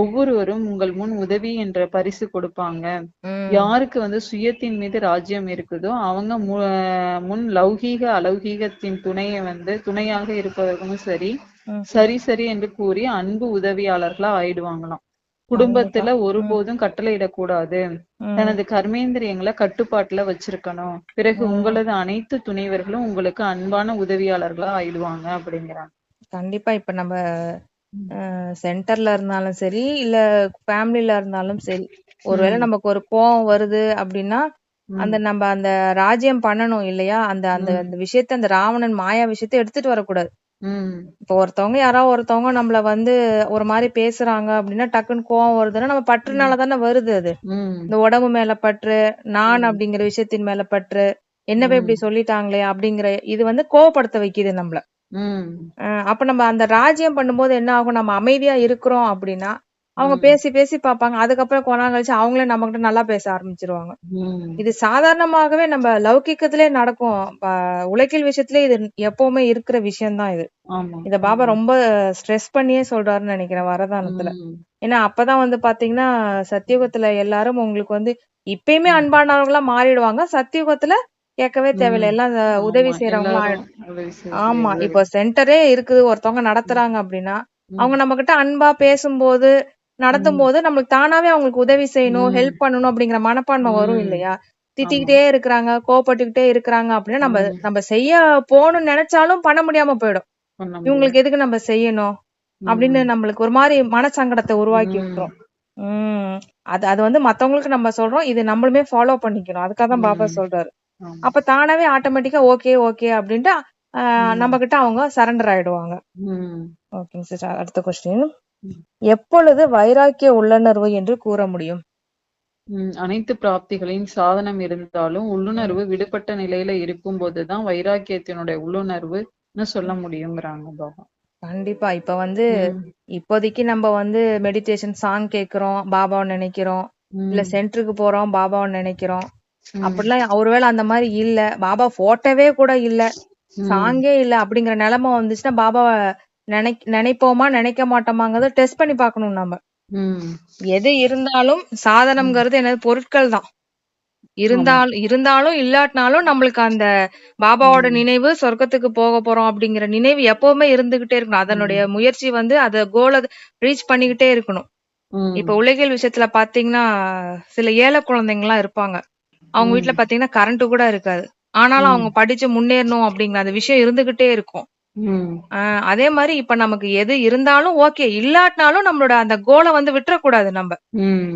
B: ஒவ்வொருவரும் உங்கள் முன் உதவி என்ற பரிசு கொடுப்பாங்க. யாருக்கு வந்து சுயத்தின் மீது ராஜ்யம் இருக்குதோ அவங்க முன் லௌகீக அலௌகீகத்தின் துணையை வந்து துணையாக இருப்பவர்களும் சரி. சரி சரி என்று கூறி அன்பு உதவியாளர்களா ஆயிடுவாங்களாம் குடும்பத்துல ஒருபோதும் கட்டளையிடக்கூடாது. தனது கர்மேந்திரியங்களை கட்டுப்பாட்டுல வச்சிருக்கணும் பிறகு. உங்களது அனைத்து துணைவர்களும் உங்களுக்கு அன்பான உதவியாளர்களா ஆயிடுவாங்க அப்படிங்கிறாங்க
A: கண்டிப்பா இப்ப நம்ம சென்டர்ல இருந்தாலும் சரி இல்ல ஃபேமிலில இருந்தாலும் சரி. ஒருவேளை நமக்கு ஒரு கோவம் வருது அப்படின்னா
B: ம்.
A: அந்த நம்ம அந்த ராஜ்யம் பண்ணணும் இல்லையா? அந்த அந்த
B: ம்.
A: அந்த விஷயத்த அந்த ராவணன் மாயா விஷயத்த எடுத்துட்டு வரக்கூடாது.
B: ம்.
A: இப்போ ஒருத்தவங்க யாராவது ஒருத்தவங்க நம்மள வந்து ஒரு மாதிரி பேசுறாங்க அப்படின்னா டக்குன்னு கோவம் வருதுன்னா நம்ம பற்றுனால தானே வருது அது.
B: ம்.
A: இந்த உடம்பு மேல பற்று நான் அப்படிங்கிற விஷயத்தின் மேல பற்று என்ன போய் இப்படி சொல்லிட்டாங்களே அப்படிங்கிற இது வந்து கோவப்படுத்த வைக்குது நம்மள. அப்ப நம்ம அந்த ராஜ்யம் பண்ணும்போது என்ன ஆகும்? நம்ம அமைதியா இருக்கிறோம் அப்படின்னா அவங்க. பேசி பேசி பார்ப்பாங்க. அதுக்கப்புறம் கொஞ்ச நாள் கழிச்சு அவங்களே நம்ம கிட்ட நல்லா பேச ஆரம்பிச்சிருவாங்க. இது சாதாரணமாகவே நம்ம லௌகிக்கத்திலே நடக்கும். உலகியல் விஷயத்திலே இது எப்பவுமே இருக்கிற விஷயம்தான் இது. இத பாபா ரொம்ப ஸ்ட்ரெஸ் பண்ணியே சொல்றாருன்னு நினைக்கிறேன் வரதானத்துல. ஏன்னா அப்பதான் வந்து பாத்தீங்கன்னா சத்தியுகத்துல எல்லாரும் உங்களுக்கு வந்து இப்பயுமே அன்பானவர்களா மாறிடுவாங்க. சத்தியுகத்துல கேட்கவே தேவையில்லை எல்லாம் உதவி
B: ஆமா,
A: செய்யறவங்களா
B: எல்லாரும் உதவி செய்ய-
A: ஆமா இப்போ சென்டரே இருக்குது ஒருத்தவங்க நடத்துறாங்க அப்படின்னா. அவங்க நம்ம கிட்ட அன்பா பேசும்போது நடத்தும் போது நம்மளுக்கு தானாவே அவங்களுக்கு உதவி செய்யணும். ஹெல்ப் பண்ணணும் அப்படிங்கிற மனப்பான்மை வரும். இல்லையா திட்டிக்கிட்டே இருக்கிறாங்க கோவப்பட்டுக்கிட்டே இருக்கிறாங்க அப்படின்னா நம்ம. நம்ம செய்ய போகணும்னு நினைச்சாலும் பண்ண முடியாம போயிடும். இவங்களுக்கு எதுக்கு நம்ம செய்யணும் அப்படின்னு நம்மளுக்கு ஒரு மாதிரி மனசங்கடத்தை உருவாக்கி. விட்டுரும் உம் அது அது வந்து மத்தவங்களுக்கு நம்ம சொல்றோம் இது நம்மளுமே ஃபாலோ பண்ணிக்கணும் அதுக்காக தான் பாபா. சொல்றாரு. அப்ப தானாவே ஆட்டோமேட்டிக்கா ஓகே ஓகே அப்படின்ட்டு. நம்ம கிட்ட அவங்க சரண்டர் ஆயிடுவாங்க. ஓகேங்க சிஸ்டர் அடுத்த கொஸ்டின். எப்பொழுது வைராக்கிய உள்ளுணர்வு என்று கூற முடியும்.
B: அனைத்து பிராப்திகளின் சாதனம் இருந்தாலும் உள்ளுணர்வு விடுபட்ட நிலையில இருக்கும் போதுதான் வைராக்கியத்தினுடைய உள்ளுணர்வுன்னு சொல்ல முடியுங்கிறாங்க பாபா
A: கண்டிப்பா இப்ப வந்து. இப்போதைக்கு நம்ம வந்து மெடிடேஷன் சாங் கேக்குறோம் பாபாவை நினைக்கிறோம். இல்ல சென்டருக்கு போறோம் பாபாவை நினைக்கிறோம். அப்படிலாம் ஒருவேளை அந்த மாதிரி இல்ல. பாபா போட்டோவே கூட இல்ல. சாங்கே இல்ல அப்படிங்கிற நிலைமை வந்துச்சுன்னா பாபாவை நினை நினைப்போமா நினைக்க மாட்டோமாங்கிறத டெஸ்ட் பண்ணி பார்க்கணும் நம்ம. எது இருந்தாலும் சாதனம்ங்கிறது என்னது? பொருட்கள் தான். இருந்தாலும் இருந்தாலும் இல்லாட்டினாலும் நம்மளுக்கு அந்த பாபாவோட நினைவு சொர்க்கத்துக்கு போக போறோம் அப்படிங்கிற நினைவு எப்பவுமே இருந்துகிட்டே இருக்கணும். அதனுடைய முயற்சி வந்து அத கோலை ரீச் பண்ணிக்கிட்டே இருக்கணும். இப்ப உலகியல் விஷயத்துல பாத்தீங்கன்னா சில ஏழை குழந்தைங்க எல்லாம் இருப்பாங்க. அவங்க
B: ம்.
A: வீட்ல பாத்தீங்கன்னா கரண்ட் கூட இருக்காது. ஆனாலும் அவங்க படிச்சு முன்னேறணும் அப்படிங்கிற அந்த விஷயம் இருந்துகிட்டே இருக்கும். அதே மாதிரி இப்ப நமக்கு எது இருந்தாலும் ஓகே. இல்லாட்டினாலும் நம்மளோட அந்த கோலை வந்து விட்டுறக்கூடாது நம்ம. உம்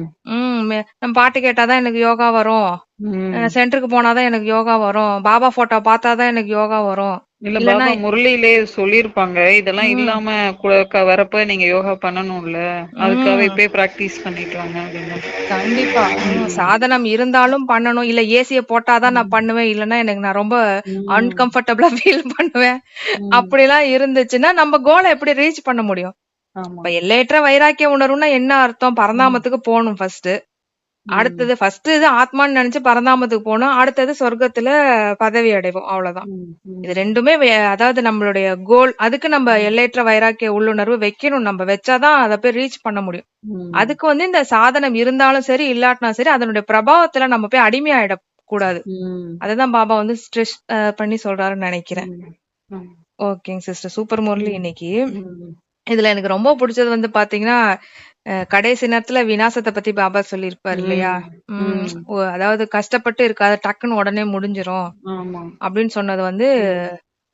A: நம்ம பாட்டு கேட்டாதான் எனக்கு யோகா வரும். சென்டருக்கு போனாதான் எனக்கு யோகா வரும். பாபா போட்டோ பார்த்தாதான் எனக்கு யோகா வரும்.
B: இல்ல பாபா முரளியிலே சொல்லிருப்பாங்க இதெல்லாம் இல்லாம வரப்ப நீங்க யோகா பண்ணணும்ல அதுக்காக இப்பயே பிராக்டிஸ் பண்ணிட்டு வாங்க
A: கண்டிப்பா. சாதனம் இருந்தாலும் பண்ணணும். இல்ல ஏசிய போட்டாதான் நான் பண்ணுவேன். இல்லன்னா எனக்கு நான் ரொம்ப. அன்கம்ஃபர்டபுளா ஃபீல் பண்ணுவேன்.
B: ம்.
A: அப்படிலாம் இருந்துச்சுன்னா நம்ம கோலை எப்படி ரீச் பண்ண முடியும்? இப்ப எல்லையற்ற வைராக்கிய உணர்வுனா என்ன அர்த்தம்? பரந்தாமத்துக்கு போகணும் ஃபர்ஸ்ட் அடுத்தது ஃபர்ஸ்ட் இது ஆத்மான்னு நினைச்சு பரந்தாமத்துக்கு போகணும் அடுத்தது சொர்க்கத்துல பதவி அடைவோம். அவ்வளவுதான். இது ரெண்டுமே அதாவது நம்மளுடைய கோல் அதுக்கு நம்ம எல்லையற்ற வைராக்கிய உள்ளுணர்வு வைக்கணும். நம்ம வச்சாதான் அதை போய் ரீச் பண்ண முடியும். அதுக்கு வந்து இந்த சாதனம் இருந்தாலும் சரி இல்லாட்டினா சரி அதனுடைய பிரபாவத்துல நம்ம போய் அடிமையாயிட கூடாது
B: ம்.
A: அதுதான் பாபா வந்து ஸ்ட்ரெஸ் பண்ணி சொல்றாருன்னு நினைக்கிறேன். ஓகேங்க சிஸ்டர் சூப்பர் முரளி இன்னைக்கு. இதுல எனக்கு ரொம்ப பிடிச்சது வந்து பாத்தீங்கன்னா அஹ், கடைசி நேரத்துல விநாசத்தை பத்தி பாபா சொல்லியிருப்பாரு இல்லையா? உம் ஓ, அதாவது கஷ்டப்பட்டு இருக்காது டக்குன்னு உடனே முடிஞ்சிரும்.
B: ஆமா.
A: அப்படின்னு சொன்னது வந்து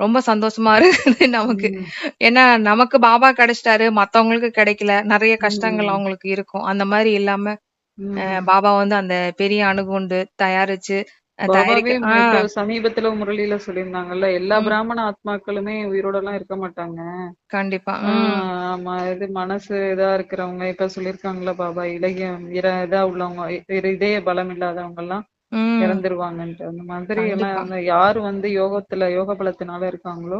A: ரொம்ப சந்தோஷமா இருக்குது நமக்கு.
B: ம்.
A: ஏன்னா நமக்கு பாபா கிடைச்சிட்டாரு மத்தவங்களுக்கு கிடைக்கல நிறைய கஷ்டங்கள் அவங்களுக்கு இருக்கும். அந்த மாதிரி இல்லாம
B: ம்.
A: அஹ், பாபா வந்து அந்த பெரிய அணுகுண்டு தயாரிச்சு
B: சமீபத்துல முரளியில சொல்லியிருந்தாங்கல்ல எல்லா பிராமண ஆத்மாக்களுமே உயிரோட எல்லாம் இருக்க மாட்டாங்க.
A: கண்டிப்பா
B: ஆமா இது மனசு இதா இருக்கிறவங்க இப்ப சொல்லிருக்காங்கல்ல பாபா இலகியம் இர இதா உள்ளவங்க இதய பலம் இல்லாதவங்க எல்லாம் இறந்துருவாங்கன்ட்டு. அந்த மாதிரி. எல்லாம் யாரு வந்து யோகத்துல யோக பலத்தினால இருக்காங்களோ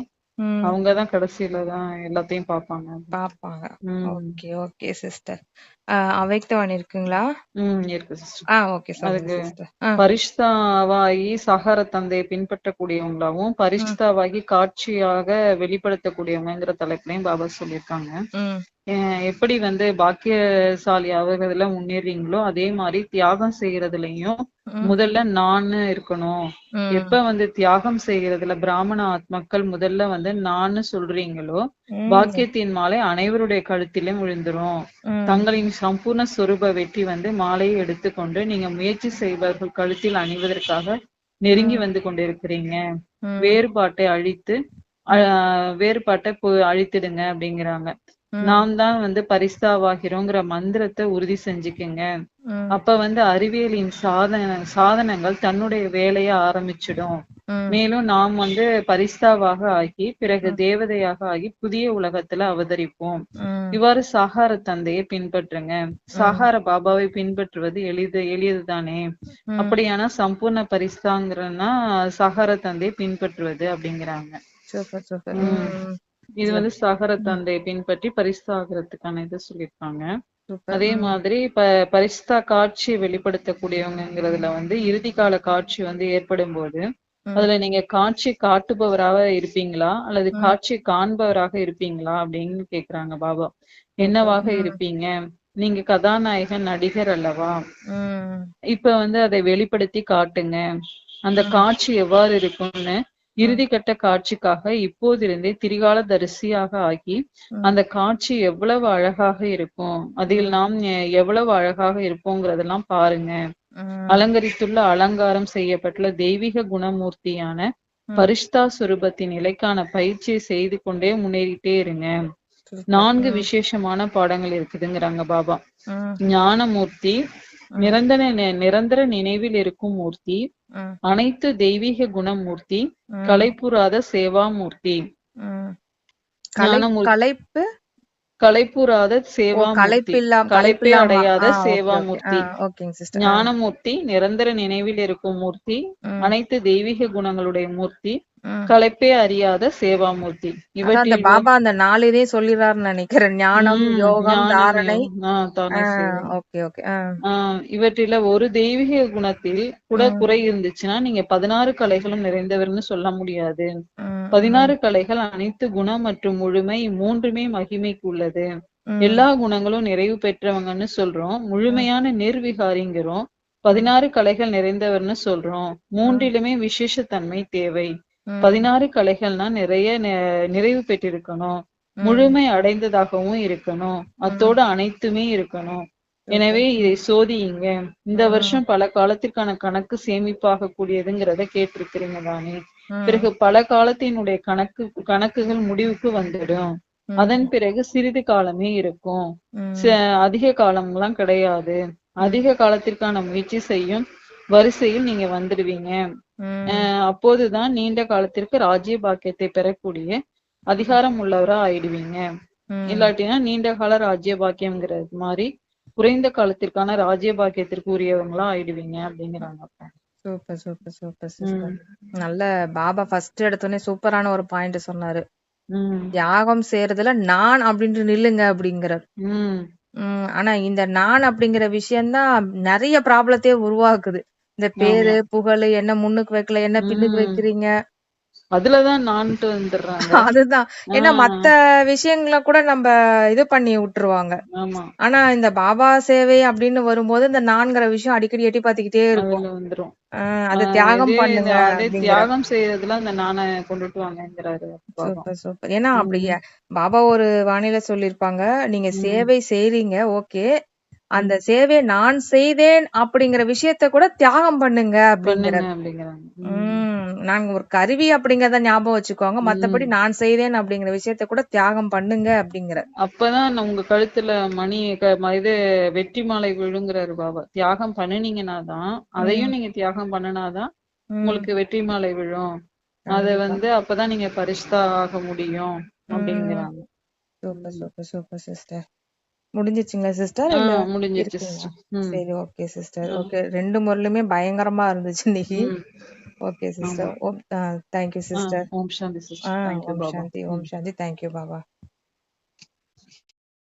B: அவங்கதான் கடைசியில தான் எல்லாத்தையும் பார்ப்பாங்க
A: பாப்பாங்க.
B: ம்.
A: Okay okay sister. அவைக்தவாணி இருக்குங்களா?
B: ம் இருக்கு சிஸ்டர்
A: ஆ ஓகே சொல்லுங்க
B: அதுக்கு
A: சிஸ்டர் ஆ.
B: பரிஷ்தாவாகி சகார தந்தையை பின்பற்றக்கூடியவங்களாவும் பரிஷ்தாவாகி காட்சியாக வெளிப்படுத்தக்கூடியவங்கிற தலைப்புலையும் பாபா சொல்லியிருக்காங்க.
A: ம்.
B: எப்படி வந்து பாக்கியசாலி ஆகுறதுல முன்னேறீங்களோ அதே மாதிரி தியாகம் செய்யறதுலயும் முதல்ல நான்னு இருக்கணும். எப்ப வந்து தியாகம் செய்யறதுல பிராமண ஆத்மக்கள் முதல்ல வந்து நான்னு சொல்றீங்களோ பாக்கியத்தின் மாலை அனைவருடைய கழுத்திலும் விழுந்துரும். தங்களின் சம்பூர்ண சொரூப வெற்றி வந்து மாலையை எடுத்துக்கொண்டு நீங்க முயற்சி செய்பவர்கள் கழுத்தில் அணிவதற்காக நெருங்கி வந்து கொண்டிருக்கிறீங்க. வேறுபாட்டை அழித்து அஹ், வேறுபாட்டை அழித்திடுங்க அப்படிங்கிறாங்க. நாம் தான் வந்து பரிஸ்தாவாகிறோங்கிற மந்திரத்தை உறுதி செஞ்சுக்குங்க. அப்ப வந்து அறிவியலின் சாதன சாதனங்கள் தன்னுடைய வேலையை ஆரம்பிச்சிடும். மேலும் நாம் வந்து பரிஸ்தாவாக ஆகி பிறகு தேவதையாக ஆகி புதிய உலகத்துல அவதரிப்போம். இவ்வாறு சாகார தந்தையை பின்பற்றுங்க. சாகார பாபாவை பின்பற்றுவது எளிது எளியதுதானே.
A: ம்.
B: அப்படியானா சம்பூர்ண பரிஸ்தாங்கிறன்னா சாகார தந்தையை பின்பற்றுவது அப்படிங்கிறாங்க.
A: Super super.
B: இது வந்து சாகர தந்தையை பின்பற்றி பரிஸ்தாகிறதுக்கான இது சொல்லியிருக்காங்க. அதே மாதிரி இப்ப பரிஸ்தா காட்சியை வெளிப்படுத்தக்கூடியவங்கிறதுல வந்து இறுதி கால காட்சி வந்து ஏற்படும் போது. அதுல நீங்க காட்சி காட்டுபவராக இருப்பீங்களா? அல்லது. காட்சி காண்பவராக இருப்பீங்களா? அப்படின்னு கேக்குறாங்க பாபா. என்னவாக. இருப்பீங்க? நீங்க கதாநாயகன் நடிகர் அல்லவா? இப்ப வந்து அதை வெளிப்படுத்தி காட்டுங்க. அந்த காட்சி எவ்வாறு இருக்கும்னு இறுதி கட்ட காட்சிக்காக இப்போதிருந்தே திரிகால தரிசியாக ஆகி. அந்த காட்சி எவ்வளவு அழகாக இருக்கும் அதில் நாம் எவ்வளவு அழகாக இருப்போங்கிறதெல்லாம் பாருங்க. அலங்கரித்துள்ள அலங்காரம் செய்யப்பட்டுள்ள தெய்வீக குணமூர்த்தியான. பரிஷ்தா சுரூபத்தின் நிலைக்கான பயிற்சியை செய்து கொண்டே முன்னேறிட்டே இருங்க. நான்கு விசேஷமான பாடங்கள் இருக்குதுங்கிறாங்க பாபா. ஞானமூர்த்தி நிரந்தர நிரந்தர நினைவில் இருக்கும் மூர்த்தி அனைத்து தெய்வீக குணமூர்த்தி
A: ம்,
B: கலைப்புறாத சேவாமூர்த்தி.
A: கலைப்பு?
B: கலைப்புறாத
A: கலைப்பில்லா
B: கலைப்பே அடையாத. சேவாமூர்த்தி. ஞானமூர்த்தி நிரந்தர நினைவில் இருக்கும் மூர்த்தி. அனைத்து தெய்வீக குணங்களுடைய மூர்த்தி.
A: ம்.
B: கலைப்பே அறியாத சேவாமூர்த்தி. இவற்றில்
A: பாபா அந்த நாலு இதே சொல்லிடுறாருன்னு நினைக்கிறேன். ஞானம் யோகம் தாரணை. Okay okay.
B: இவற்றில ஒரு தெய்வீக குணத்தில் கூட. குறை இருந்துச்சுன்னா நீங்க பதினாறு கலைகளும் நிறைந்தவர்னு சொல்ல முடியாது. பதினாறு கலைகள் அனைத்து குணம் மற்றும் முழுமை மூன்றுமே மகிமைக்கு உள்ளது. எல்லா குணங்களும் நிறைவு பெற்றவங்கன்னு சொல்றோம். முழுமையான நிர்விகாரிங்கிறோம். பதினாறு கலைகள் நிறைந்தவர்னு சொல்றோம். மூன்றிலுமே விசேஷத்தன்மை தேவை.
A: ம்,
B: பதினாறு கலைகள்னா நிறைய நிறைவு பெற்றிருக்கணும். முழுமை அடைந்ததாகவும் இருக்கணும். அத்தோட அனைத்துமே இருக்கணும். எனவே இதை சோதியுங்க. இந்த. வருஷம் பல காலத்திற்கான கணக்கு சேமிப்பாக கூடியதுங்கிறத கேட்டிருக்கிறீங்க தானே. பிறகு பல காலத்தினுடைய கணக்கு கணக்குகள் முடிவுக்கு வந்துடும். அதன் பிறகு சிறிது காலமே இருக்கும். அதிக காலம்லாம் கிடையாது. அதிக காலத்திற்கான முயற்சி செய்யும் வரிசையில் நீங்க வந்துடுவீங்க. அப்போதுதான் நீண்ட காலத்திற்கு ராஜ்ய பாக்கியத்தை பெறக்கூடிய அதிகாரம் உள்ளவரா ஆயிடுவீங்க. இல்லாட்டினா நீண்ட கால ராஜ்ய பாக்கியம்ங்கிறது மாதிரி குறைந்த காலத்திற்கான ராஜ்ய பாக்கியத்திற்கு உரியவங்களா ஆயிடுவீங்க அப்படிங்கிறாங்க அப்பா.
A: Super super super sister. நல்ல பாபா ஃபர்ஸ்ட் எடுத்தோடனே சூப்பரான ஒரு பாயிண்ட் சொன்னாரு. தியாகம் செய்யறதுல நான் அப்படின்ட்டு நில்லுங்க அப்படிங்கிறார். ஆனா இந்த நான் அப்படிங்கிற விஷயம்தான் நிறைய ப்ராப்ளத்தையே உருவாக்குது. இந்த பேரு புகழ் என்ன முன்னுக்கு வைக்கல என்ன பின்னுக்கு வைக்கிறீங்க?
B: அதுலதான் நான்ட்டு வந்துடுறாங்க
A: அதுதான். ஏன்னா மத்த விஷயங்களை கூட நம்ம இது பண்ணி விட்டுருவாங்க
B: ஆமா.
A: ஆனா இந்த பாபா சேவை அப்படின்னு வரும்போது இந்த நான்கிற விஷயம் அடிக்கடி எட்டி பாத்துக்கிட்டே இருக்கும்.
B: அதுல வந்துரும்.
A: ஆஹ் அதை தியாகம்
B: இதே
A: பண்ணுங்க
B: இந்த- அதே
A: அப்படிங்கிற.
B: தியாகம் செய்யறதுல அந்த நானை கொண்டுட்டு வாங்கங்கிறாரு பாபா.
A: Super super. ஏன்னா அப்படி
B: உம்
A: பாபா ஒரு வானிலை சொல்லிருப்பாங்க நீங்க சேவை செய்றீங்க ஓகே. அந்த சேவையை நான் செய்தேன் அப்படிங்கிற விஷயத்த கூட தியாகம் பண்ணுங்க அப்படிங்கிற
B: பண்ணுங்க அப்படிங்கிறாங்க. உம்
A: நாங்க ஒரு கருவி அப்படிங்கறத ஞாபகம் வச்சுக்கோங்க. மத்தபடி நான் செய்தேன் அப்படிங்கிற விஷயத்த கூட தியாகம் பண்ணுங்க அப்படிங்கிற
B: அப்பதான் உங்க கழுத்துல மணி இது வெற்றி மாலை விழுங்குறாரு பாபா. தியாகம் பண்ணுனீங்கன்னா தான்
A: உம்
B: அதையும் நீங்க தியாகம் பண்ணுனாதான் உங்களுக்கு வெற்றி மாலை விழும். அத வந்து அப்பதான் நீங்க பரிசுத்தா ஆக முடியும் அப்படிங்கிறாங்க.
A: Super super super sister. முடிஞ்சிச்சுங்களா sister இல்ல
B: முடிஞ்சிருச்சு
A: இருக்குங்களா.
B: ம்.
A: சரி ஓகே சிஸ்டர்
B: ஆ,
A: ஓகே ரெண்டு முறையிலுமே பயங்கரமா இருந்துச்சு இன்னைக்கு
B: ம்.
A: ஓகே
B: ஆமா.
A: சிஸ்டர் ஓ தேங்க்யூ
B: ஆ
A: சிஸ்டர்
B: ஓம் சாந்தி
A: ஆ
B: சிஸ்டர் தேங்க்யூ
A: ஓம்
B: பாபா.
A: சாந்தி
B: ம்.
A: ஓம் சாந்தி தேங்க்யூ பாபா.